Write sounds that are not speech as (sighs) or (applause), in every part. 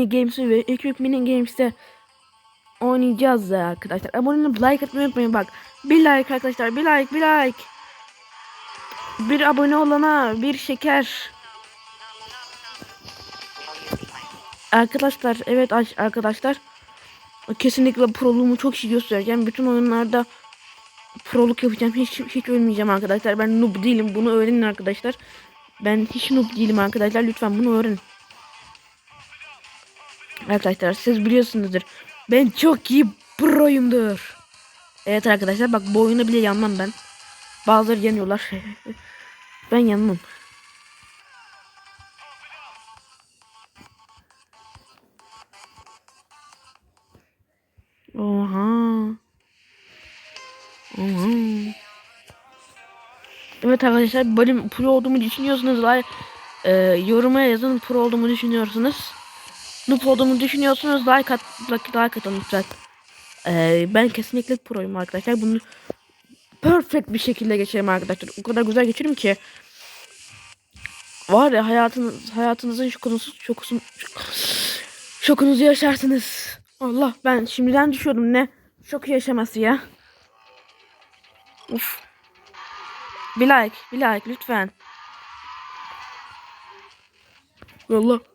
mini games'i ve Equipe mini games'te oynayacağız ya arkadaşlar. Abone olup like atmayı unutmayın bak. Bir like arkadaşlar bir like bir like. Bir abone olana bir şeker. Arkadaşlar evet aş- arkadaşlar. Kesinlikle proluğumu çok iyi göstereceğim. Bütün oyunlarda proluk yapacağım. Hiç hiç ölmeyeceğim arkadaşlar. Ben noob değilim. Bunu öğrenin arkadaşlar. Ben hiç noob değilim arkadaşlar. Lütfen bunu öğrenin. Arkadaşlar siz biliyorsunuzdur. Ben çok iyi proyumdur. Evet arkadaşlar bak bu oyuna bile yanmam ben. Bazıları yanıyorlar. (laughs) ben yanmam. Oha. Oha. Evet arkadaşlar benim pro olduğumu düşünüyorsunuz. Like, e, yoruma yazın pro olduğumu düşünüyorsunuz. Noob olduğumu düşünüyorsunuz. Like at, like, like atın lütfen. E, ben kesinlikle proyum arkadaşlar. Bunu perfect bir şekilde geçerim arkadaşlar. O kadar güzel geçerim ki. Var ya hayatınız, hayatınızın şokunuzu, şokusun, şokunuzu yaşarsınız. Allah ben şimdiden düşüyorum ne? Şok yaşaması ya. Uf. Bir like, bir like lütfen. Allah.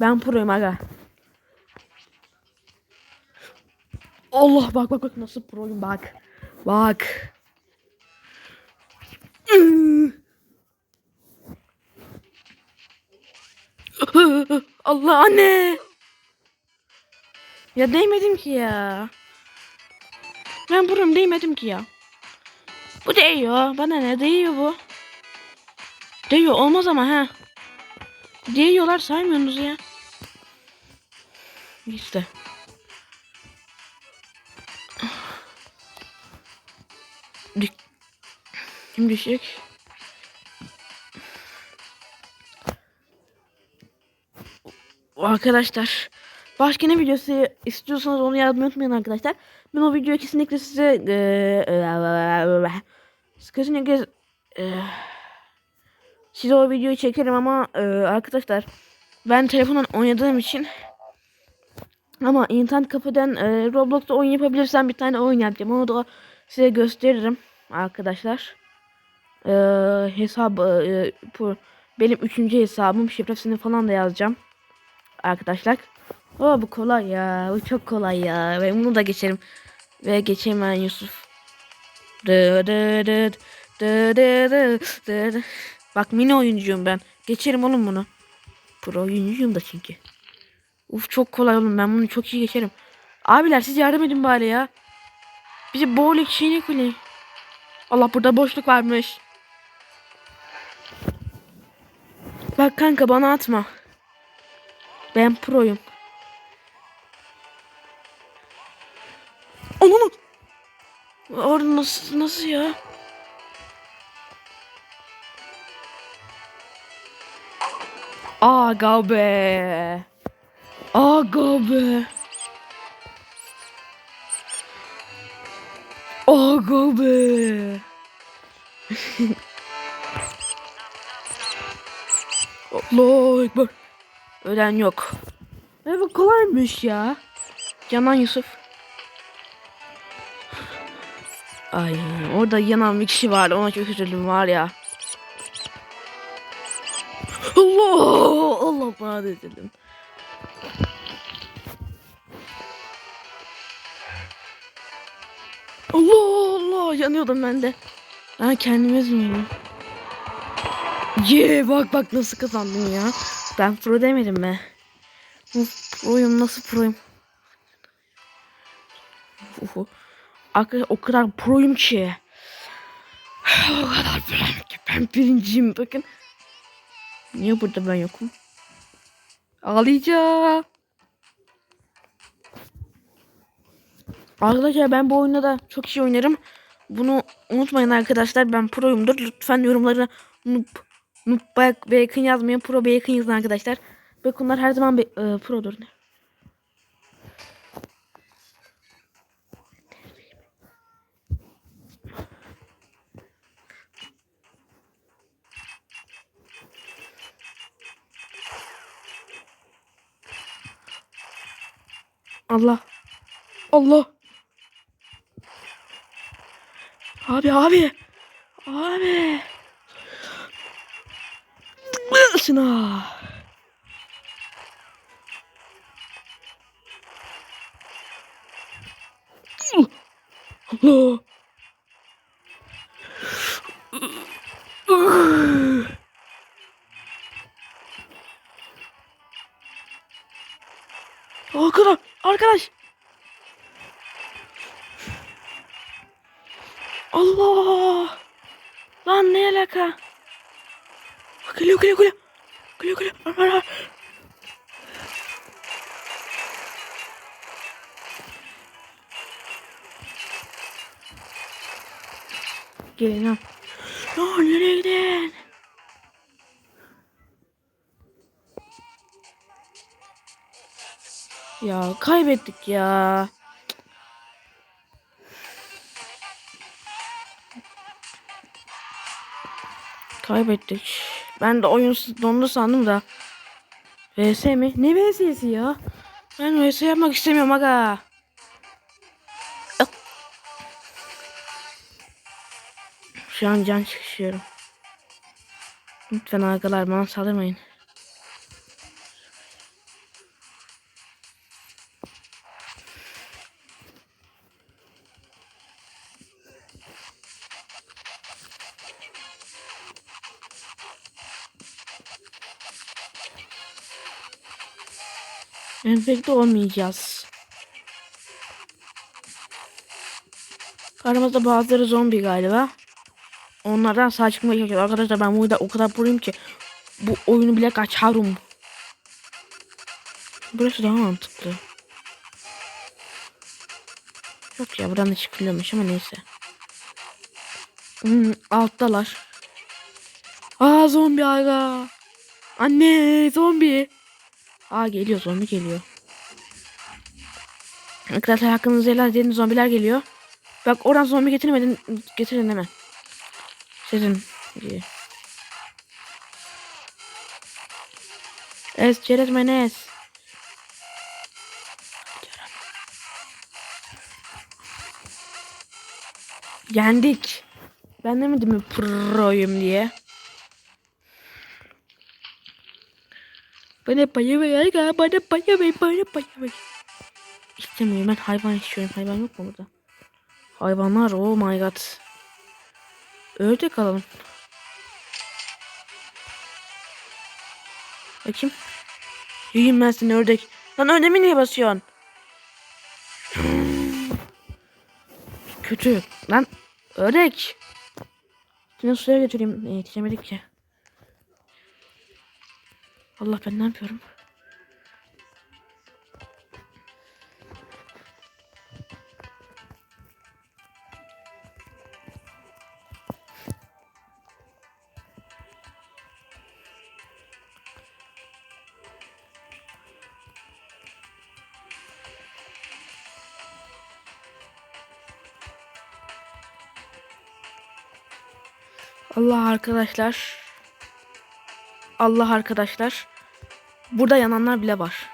Ben proyum aga. Allah bak bak bak nasıl proyum bak. Bak. Allah anne. Ya değmedim ki ya. Ben buram değmedim ki ya. Bu değiyor. Bana ne değiyor bu? Değiyor olmaz ama ha. Değiyorlar saymıyorsunuz ya. İşte. Dik. Kim düşecek? Arkadaşlar. Başka ne videosu istiyorsanız onu yazmayı unutmayın arkadaşlar. Ben o videoyu kesinlikle size eee kesinlikle eee size o videoyu çekerim ama eee, arkadaşlar ben telefondan oynadığım için ama internet kafeden eee Roblox'ta oyun yapabilirsem bir tane oyun yapacağım. Onu da size gösteririm arkadaşlar. Eee hesap eee, bu benim üçüncü hesabım şifresini falan da yazacağım arkadaşlar. O bu kolay ya. Bu çok kolay ya. Ben bunu da geçerim. Ve geçeyim ben Yusuf. Dı dı dı dı dı dı dı dı. Bak mini oyuncuyum ben. Geçerim oğlum bunu. Pro oyuncuyum da çünkü. Uf çok kolay oğlum. Ben bunu çok iyi geçerim. Abiler siz yardım edin bari ya. Bizi bowling şeyine kule. Allah burada boşluk varmış. Bak kanka bana atma. Ben proyum. Onu Orada nasıl, nasıl ya? Aga be. Aga be. Aga be. (laughs) Allah ekber. Ölen yok. E bu kolaymış ya. Canan Yusuf. Ay orada yanan bir kişi vardı ona çok üzüldüm var ya. Allah Allah bana üzüldüm. Allah Allah yanıyordum ben de. Ben kendimi üzmüyorum. Ye bak bak nasıl kazandım ya. Ben pro demedim? Uf, proyum nasıl proyum? Uf, Arkadaşlar o kadar proyum ki. (sighs) o kadar proyum ki ben birinciyim bakın. Niye burada ben yokum? Ağlayacağım. Arkadaşlar ben bu oyunda da çok iyi oynarım. Bunu unutmayın arkadaşlar ben proyumdur. Lütfen yorumlara noob, noob bacon yazmayın. Pro bacon yazın arkadaşlar. Baconlar her zaman be, e, produr. Allah. Allah. Abi abi. Abi. Şuna. Allah. Allah. Lan ne alaka? Geliyor, geliyor, geliyor. Geliyor, geliyor. Var, var, var. Gelin lan. Lan nereye gidin? Ya kaybettik ya. Kaybettik. Ben de oyun dondu sandım da. VS mi? Ne VS'si ya? Ben VS yapmak istemiyorum aga. Şu an can çıkışıyorum. Lütfen arkalar bana saldırmayın. Enfekte olmayacağız. Aramızda bazıları zombi galiba. Onlardan sağ çıkmaya çalışıyor. Arkadaşlar ben burada o kadar burayım ki bu oyunu bile kaçarım. Burası daha mantıklı. Yok ya buradan da çıkılıyormuş ama neyse. Hmm, alttalar. Aa zombi aga. Anne zombi. Aa geliyor zombi geliyor. Arkadaşlar hakkınızı helal edin zombiler geliyor. Bak oradan zombi getirmedin getirin hemen. Sizin diye. Es Ceres Menes. Yendik. Ben demedim mi proyum diye. Bana paya ver bana paya ver bana paya ver. İstemiyorum ben hayvan istiyorum. Hayvan yok mu burada? Hayvanlar oh my god. Ördek alalım. Bakayım. Yiyeyim ben seni ördek. Lan ördemi niye basıyorsun? Kötü. Lan ördek. Seni suya götüreyim. Yetişemedik ki. Allah ben ne yapıyorum? Allah arkadaşlar. Allah arkadaşlar. Burada yananlar bile var.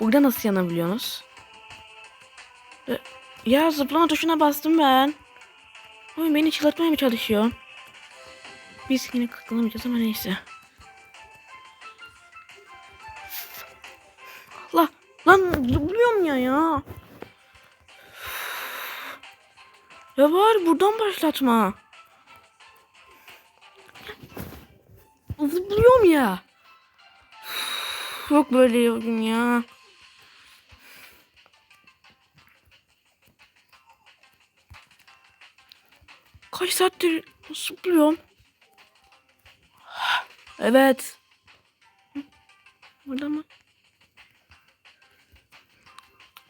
Burada nasıl yanabiliyorsunuz? E, Ya zıplama tuşuna bastım ben. Ama beni çıldırtmaya mı çalışıyor? Biz yine kıkılamayacağız ama neyse. Allah lan zıplıyorum ya ya. Ya var buradan başlatma. Zıplıyorum ya. Yok böyle oyun ya. Kaç saattir zıplıyorum. Evet. Burada mı?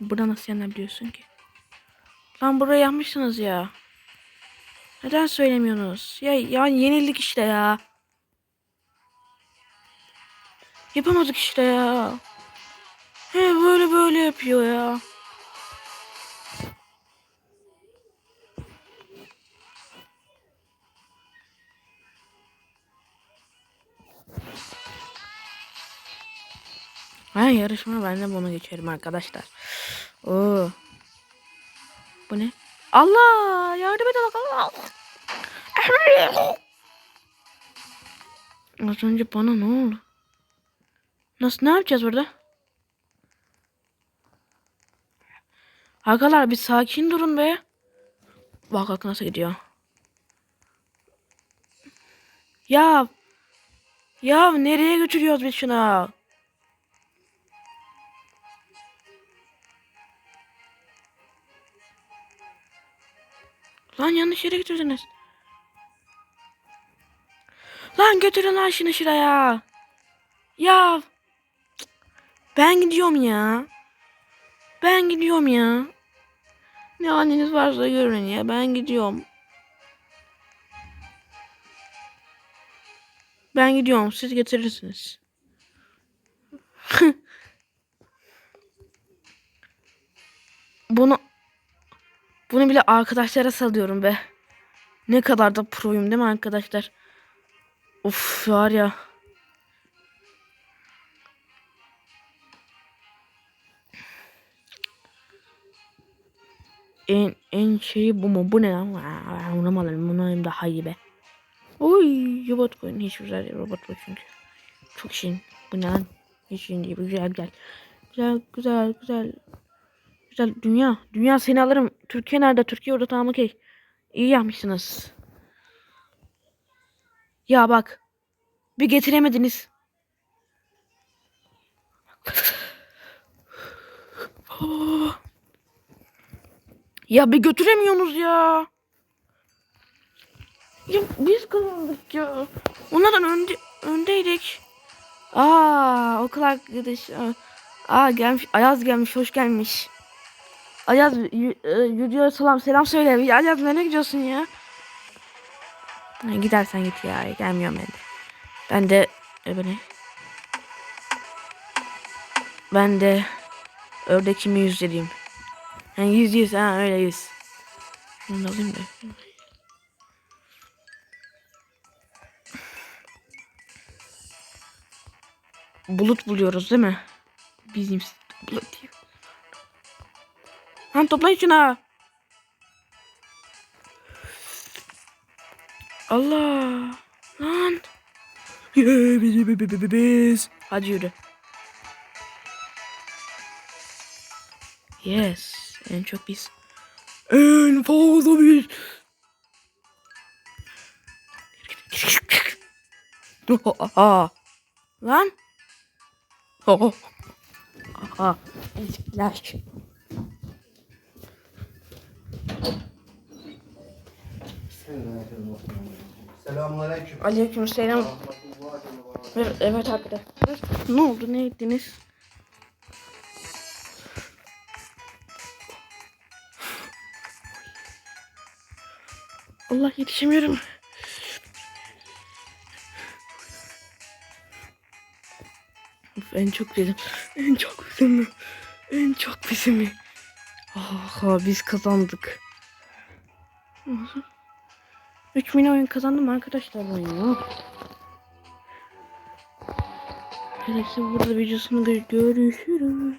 Burada nasıl yanabiliyorsun ki? Lan burayı yapmışsınız ya. Neden söylemiyorsunuz? Ya, ya yenildik işte ya. Yapamadık işte ya. He böyle böyle yapıyor ya. Ha yarışma ben de bunu geçerim arkadaşlar. Oo. Bu ne? Allah yardım et Allah. Az önce bana ne oldu? Nasıl ne yapacağız burada? Arkadaşlar bir sakin durun be. Bak bak nasıl gidiyor. Ya. Ya nereye götürüyoruz biz şuna? Lan yanlış yere götürdünüz. Lan götürün lan şunu şuraya. Ya. Ben gidiyorum ya. Ben gidiyorum ya. Ne haliniz varsa görün ya. Ben gidiyorum. Ben gidiyorum. Siz getirirsiniz. (laughs) bunu bunu bile arkadaşlara salıyorum be. Ne kadar da proyum değil mi arkadaşlar? Of var ya. En en şeyi bu mu? Bu ne lan? Bunu alayım daha iyi be. Oy robot koyun. Hiç güzel değil robot bu çünkü. Çok şirin. Bu ne lan? Hiç şirin değil. Güzel güzel. Güzel güzel güzel. Güzel dünya. Dünya seni alırım. Türkiye nerede? Türkiye orada tamam okey. İyi yapmışsınız. Ya bak. Bir getiremediniz. Oh. (laughs) Ya bir götüremiyorsunuz ya. Ya biz kazandık ya. Onlardan önde, öndeydik. Aa okul arkadaş. Aa, gelmiş. Ayaz gelmiş. Hoş gelmiş. Ayaz e, yürüyor selam selam söyle. Ayaz nereye gidiyorsun ya? Gidersen git ya. Gelmiyorum ben de. Ben de e, bu ne? Ben de ördekimi yüzleyeyim. Yani yüz yüz ha öyle yüz. Bunu da alayım da. Bulut buluyoruz değil mi? Bizim bulut diyor. Lan toplayın şunu. Allah. Lan. Biz, biz, biz, biz. Hadi yürü. Yes. En çok biz. En fazla biz. Aha. (laughs) Lan. Oh. Aha. Ezikler. Selamünaleyküm. Aleyküm selam. Evet, evet arkadaşlar. Ne oldu? Ne ettiniz? Allah yetişemiyorum. Of, en çok bizim. En çok bizim. En çok bizim. Aha biz kazandık. 3 milyon oyun kazandım arkadaşlar ben ya. Neyse burada videosunu gö- görüşürüz.